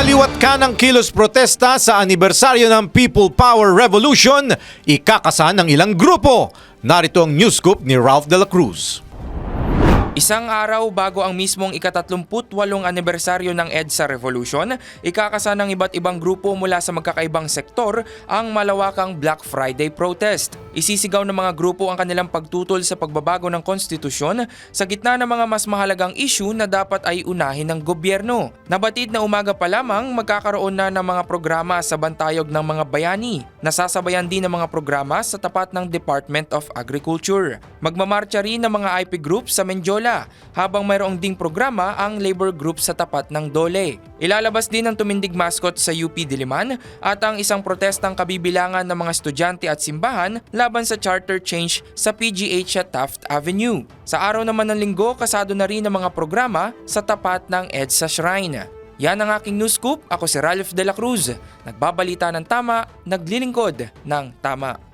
Kaliwat ka ng kilos protesta sa anibersaryo ng People Power Revolution, ikakasa ng ilang grupo. Narito ang news scoop ni Ralph De La Cruz. Isang araw bago ang mismong ikatatlumputwalong anibersaryo ng EDSA Revolution, ikakasa ng iba't ibang grupo mula sa magkakaibang sektor ang malawakang Black Friday protest. Isisigaw ng mga grupo ang kanilang pagtutol sa pagbabago ng konstitusyon sa gitna ng mga mas mahalagang issue na dapat ay unahin ng gobyerno. Nabatid na umaga pa lamang magkakaroon na ng mga programa sa bantayog ng mga bayani. Nasasabayan din ng mga programa sa tapat ng Department of Agriculture. Magmamarcha rin ng mga IP groups sa Menjola habang mayroong ding programa ang labor group sa tapat ng Dole. Ilalabas din ang tumindig mascot sa UP Diliman at ang isang protestang kabibilangan ng mga estudyante at simbahan laban sa charter change sa PGH at Taft Avenue. Sa araw naman ng linggo, kasado na rin ang mga programa sa tapat ng EDSA Shrine. Yan ang aking news scoop. Ako si Ralph De La Cruz. Nagbabalita ng tama, naglilingkod ng tama.